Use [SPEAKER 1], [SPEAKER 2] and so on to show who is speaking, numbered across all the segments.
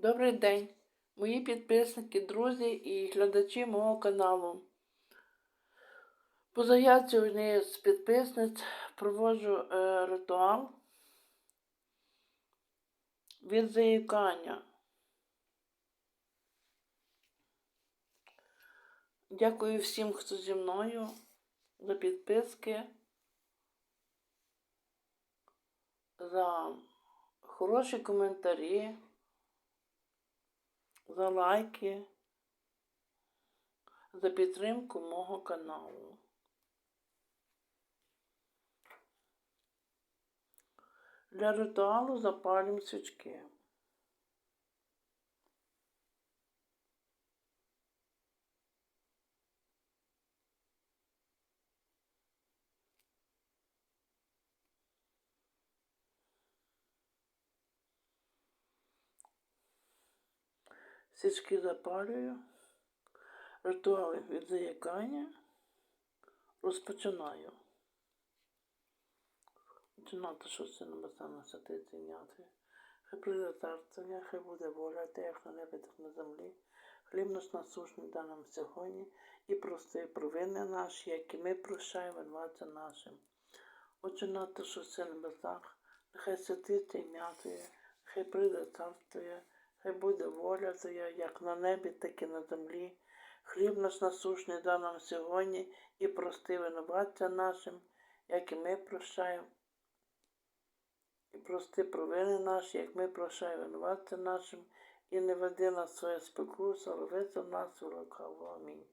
[SPEAKER 1] Добрий день, мої підписники, друзі і глядачі мого каналу. По заявці однієї з підписниць проводжу е, ритуал від заїкання. Дякую всім, хто зі мною за підписки, за хороші коментарі за лайки, за підтримку мого каналу. Для ритуалу запалюємо свічки. Свічки запалюю, ритуали від заякання розпочинаю. Починати щось небесне святити ім'яти. Хай прийде царство, хай буде воля, те, як на небі, так на землі. Хліб наш насушний дай нам сьогодні і прости провини наші, які ми прощаємо винуватця нашим. Отче нато, що все на небесах, нехай святиться ім'я Твоє, хай прийде царство Хай буде воля Твоя, як на небі, так і на землі. Хліб наш насушний дай нам сьогодні і прости винуватця нашим, як і ми прощаємо. І прости провини наші, як ми прощаємо винуватця нашим, і не веди нас своє але визвол нас у лукаву. Амінь.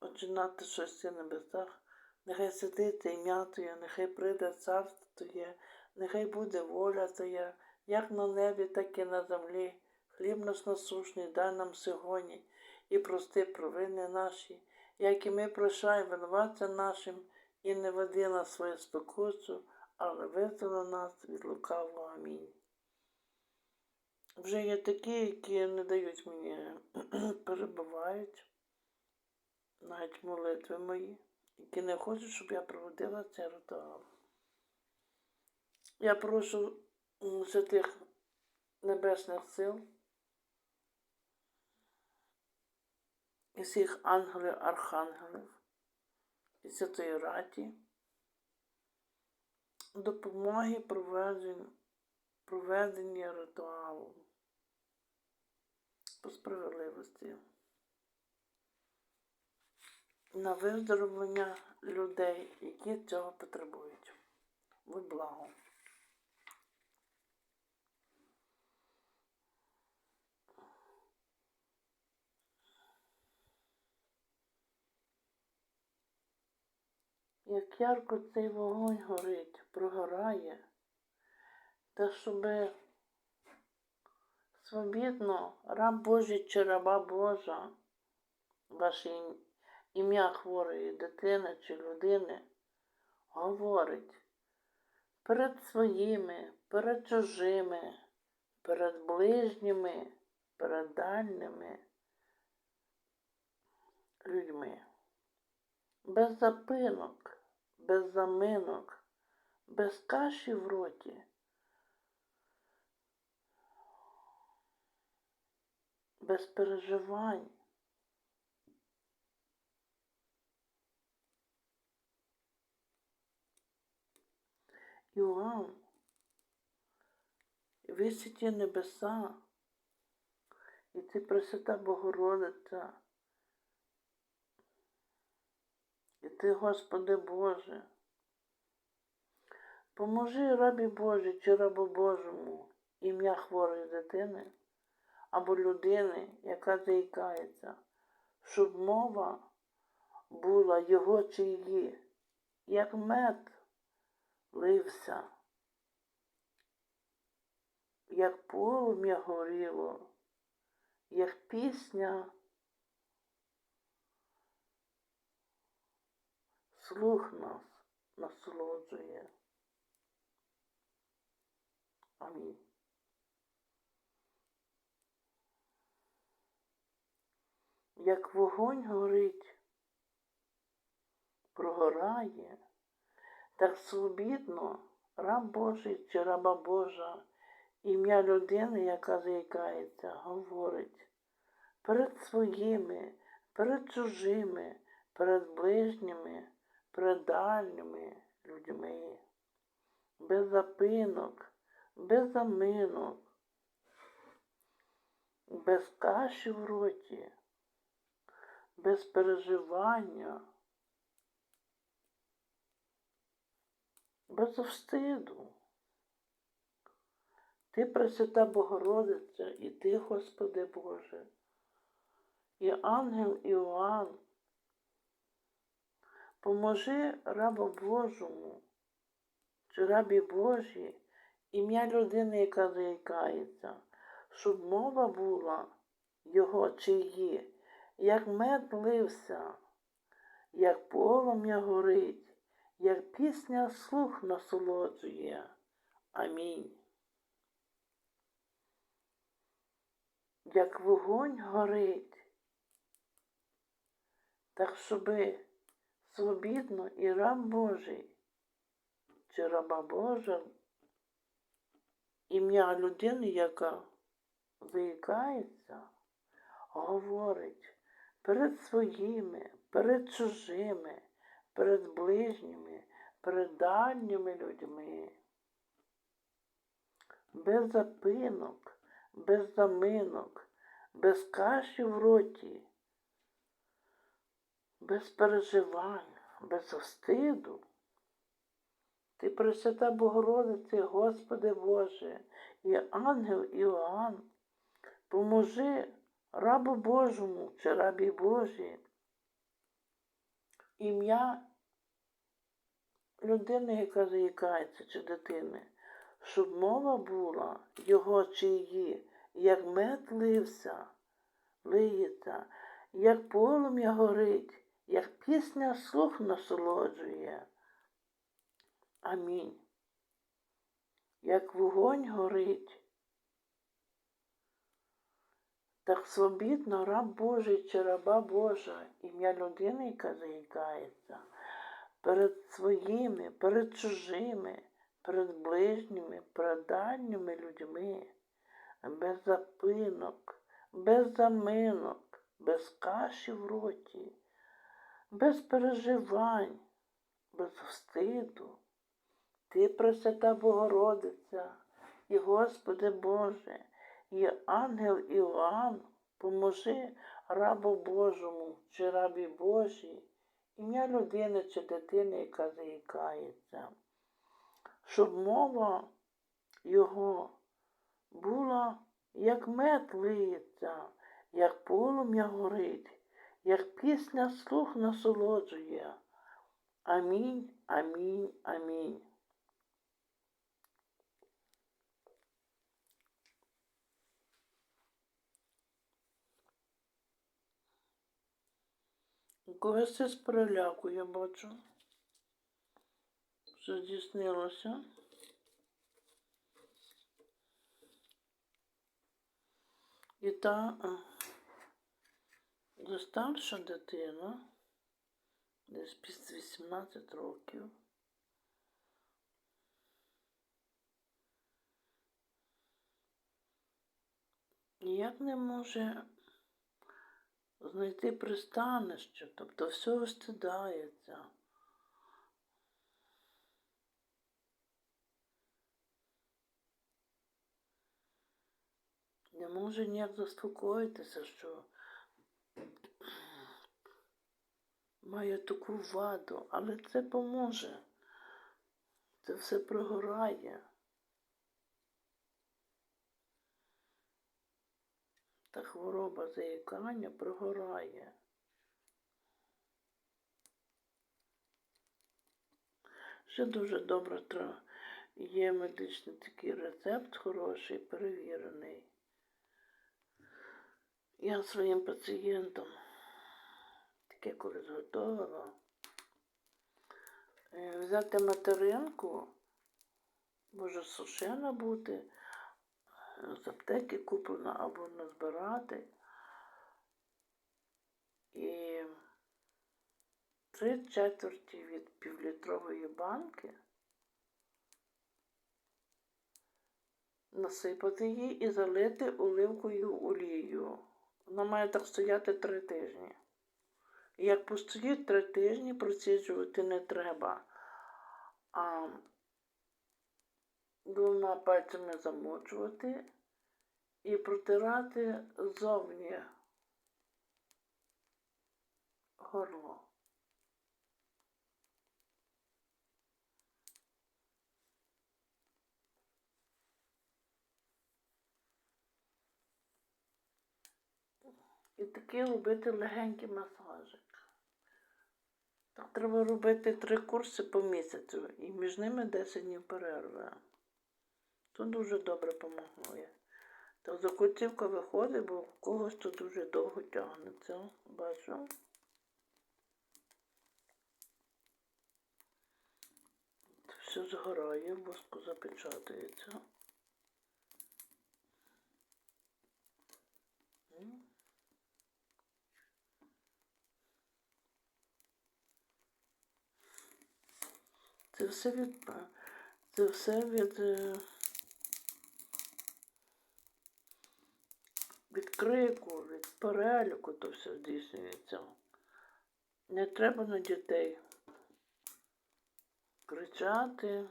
[SPEAKER 1] Отже, нати щось небесах, нехай святиться ім'я Твоє, нехай прийде царство Твоє, нехай буде воля Твоя як на небі, так і на землі. Хліб наш насушний дай нам сьогодні і прости провини наші, як і ми прощаємо винуватця нашим, і не веди нас свою спокусу, але визволи нас від лукавого. Амінь. Вже є такі, які не дають мені, перебувають, навіть молитви мої, які не хочуть, щоб я проводила цей ритуал. Я прошу святих небесних сил і всіх ангелів, архангелів і Святої Раті допомоги проведення, проведення ритуалу по справедливості. На виздоровлення людей, які цього потребують. Будь благо. Як ярко цей вогонь горить, прогорає, та щоби свобідно раб Божий чи раба Божа, ваше ім'я хворої дитини чи людини, говорить перед своїми, перед чужими, перед ближніми, перед дальніми людьми. Без запинок без заминок, без каші в роті. Без переживань. Іоанн, висвіті небеса, і ти Пресвята Богородиця, І ти, Господи Боже, поможи рабі Божій чи рабу Божому ім'я хворої дитини або людини, яка заїкається, щоб мова була його чи її, як мед лився, як полум'я горіло, як пісня. Слух нас насолоджує. Амінь. Як вогонь горить, прогорає, так свобідно раб Божий чи раба Божа Ім'я людини, яка заїкається, говорить перед своїми, перед чужими, перед ближніми, перед людьми, без запинок, без заминок, без каші в роті, без переживання, без встиду. Ти Пресвята Богородиця, і ти, Господи Боже, і ангел Іоанн, поможи рабу Божому, чи рабі Божій, ім'я людини, яка заїкається, щоб мова була його чи її, як мед лився, як полум'я горить, як пісня слух насолоджує. Амінь. Як вогонь горить, так щоби свобідно і раб Божий, чи раба Божа, ім'я людини, яка заїкається, говорить перед своїми, перед чужими, перед ближніми, перед дальніми людьми, без запинок, без заминок, без каші в роті, без переживань, без встиду. Ти Пресвята Богородице, Господи Боже, і ангел Іоанн, поможи рабу Божому чи рабі Божій, ім'я людини, яка заїкається, чи дитини, щоб мова була його чи її, як мед лився, лиється, як полум'я горить, як пісня слух насолоджує. Амінь. Як вогонь горить, так свобідно раб Божий чи раба Божа, ім'я людини, яка заїкається, перед своїми, перед чужими, перед ближніми, перед дальніми людьми, без запинок, без заминок, без каші в роті, без переживань, без встиду. Ти, Пресвята Богородиця, і Господи Боже, і ангел Іоанн, поможи рабу Божому чи рабі Божій, ім'я людини чи дитини, яка заїкається, щоб мова його була, як мед лиється, як полум'я горить, як пісня слух насолоджує. Амінь, амінь, амінь. Когось це з переляку, я бачу. Що здійснилося. І та вже старша дитина, десь під 18 років. Ніяк не може знайти пристанище, тобто всього стидається. Не може ніяк заспокоїтися, що має таку ваду, але це поможе. Це все прогорає. Та хвороба заїкання прогорає. Ще дуже добре є медичний такий рецепт хороший, перевірений. Я своїм пацієнтам таке колись готувала. Е, взяти материнку, може сушена бути, з аптеки куплена або назбирати. І три четверті від півлітрової банки насипати її і залити оливковою олією. Вона має так стояти три тижні. Як постоїть три тижні, проціджувати не треба. А двома пальцями замочувати і протирати зовні горло. І такий робити легенький масажик. Так треба робити три курси по місяцю і між ними 10 днів перерви. То дуже добре допомагає. Та закутівка виходить, бо в когось то дуже довго тягнеться. Бачу. Все згорає, воску запечатується. Це все від, це все від, е, від крику, від переліку то все здійснюється. Не треба на дітей кричати,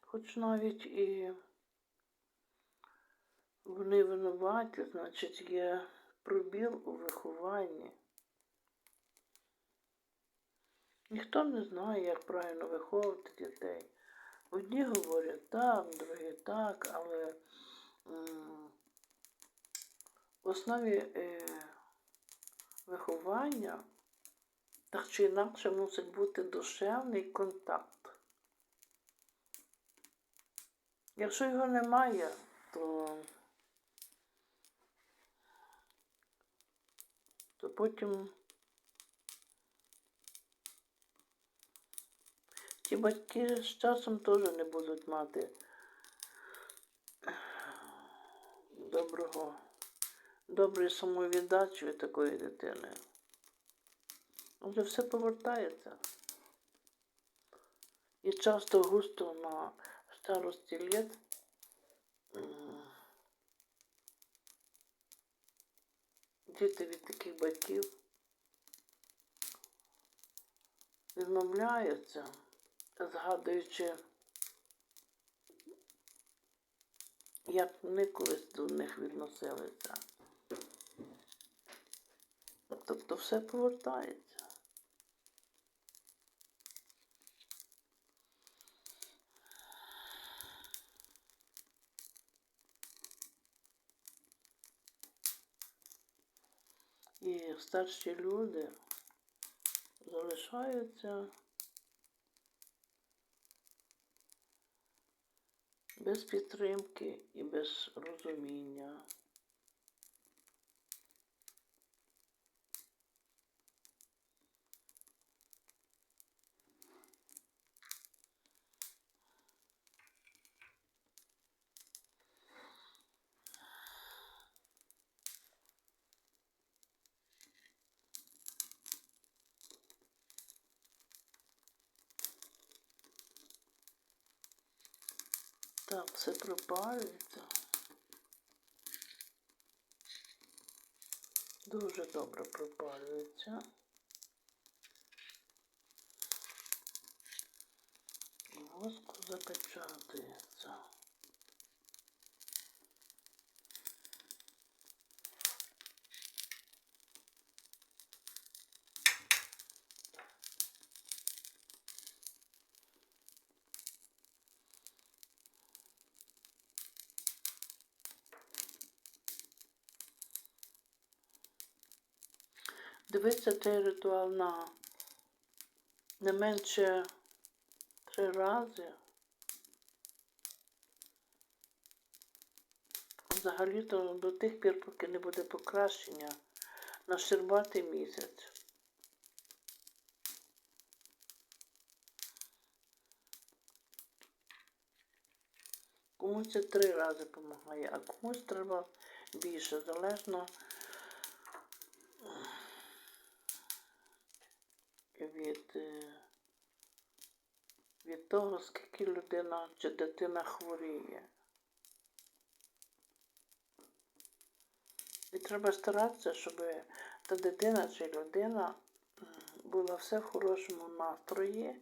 [SPEAKER 1] хоч навіть і вони винуваті, значить є пробіл у вихованні. Ніхто не знає, як правильно виховувати дітей. Одні говорять так, другі так, але в основі е, виховання так чи інакше мусить бути душевний контакт. Якщо його немає, то, то потім ті батьки з часом теж не будуть мати доброго, доброї самовіддачі від такої дитини. Вже все повертається. І часто густо на старості літ діти від таких батьків відмовляються, згадуючи, як вони колись до них відносилися. Тобто все повертається. І старші люди залишаються без підтримки і без розуміння. Так, все пропалюється. Дуже добре пропалюється. Воску запечатується. Дивися цей ритуал на не менше три рази. Взагалі-то до тих пір, поки не буде покращення на щербатий місяць. Комусь це три рази допомагає, а комусь треба більше, залежно від, е, від того, скільки людина чи дитина хворіє. І треба старатися, щоб та дитина чи людина була все в хорошому настрої.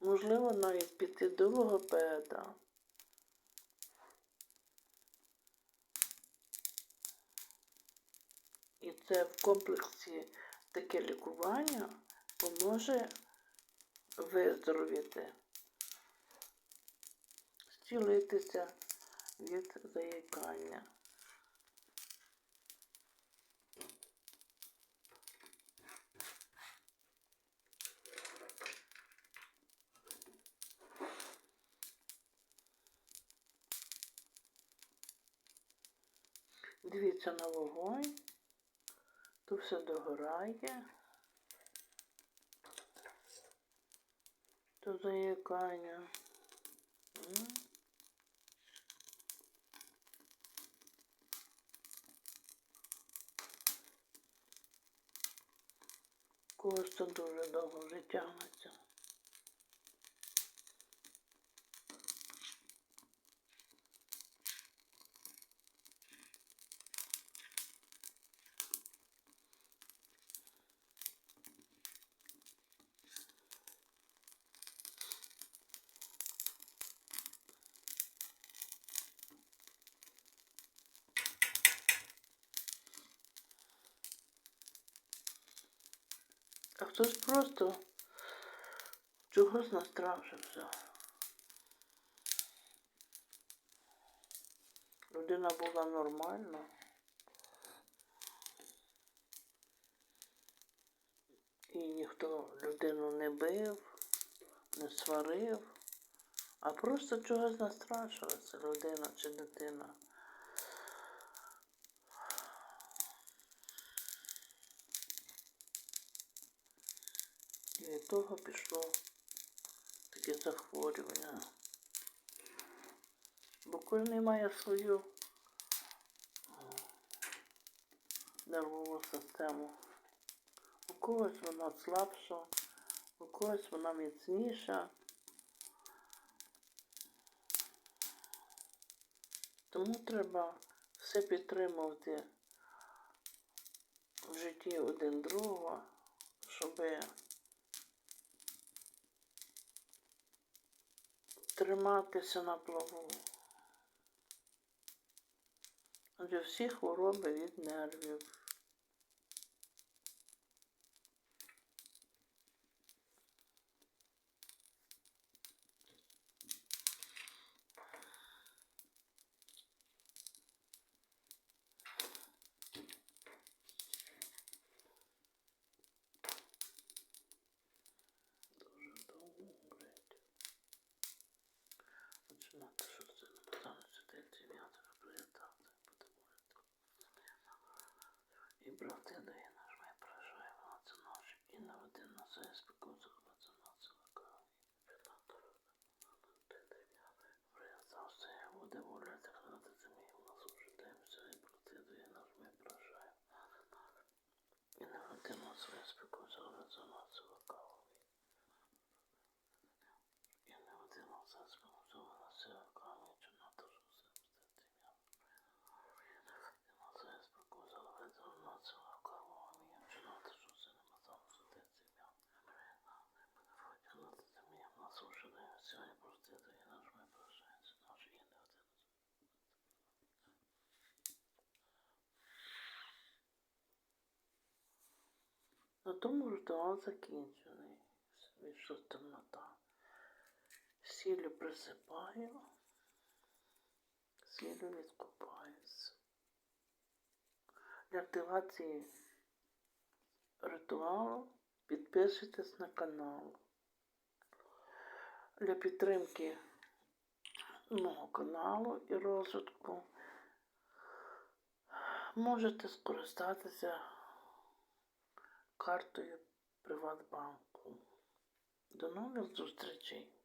[SPEAKER 1] Можливо, навіть піти до логопеда. І це в комплексі таке лікування поможе виздоровіти, зцілитися від заїкання. Дивіться на вогонь, то все догорає, Тут заякання. Когось дуже довго вже тягнеться. А хтось просто чогось настрашився. Людина була нормальна. І ніхто людину не бив, не сварив, а просто чогось настрашилася людина чи дитина. І від того пішло таке захворювання. Бо кожен має свою о, нервову систему. У когось вона слабша, у когось вона міцніша. Тому треба все підтримувати в житті один другого, щоби триматися на плаву. Адже всі хвороби від нервів. Дуже довго говорить. Починати, що це не бажано сидіти, м'ятика приєднати, І брати до і наш ми проживаємо на це наш, і на один на це спекуться, на це на це лакаві. Приєднався, я буде воля, так на це мій у нас уже дивимося, і брати до і наш ми проживаємо. І на один на це спекуться, на це на це лакаві. Я не один все спонсована сила камінь, чи на то, що все встати Я на це спокусила видно ціла камінь, чи на то, що все нема сам судити Я на це мені на суші дивимося, і прости, то і наш ми прощаємося, наш і не один. На тому ритуал закінчений. Вийшла темнота. Сіллю присипаю, сіллю відкупаюся. Для активації ритуалу підписуйтесь на канал. Для підтримки мого каналу і розвитку можете скористатися картою Приватбанку. До нових зустрічей!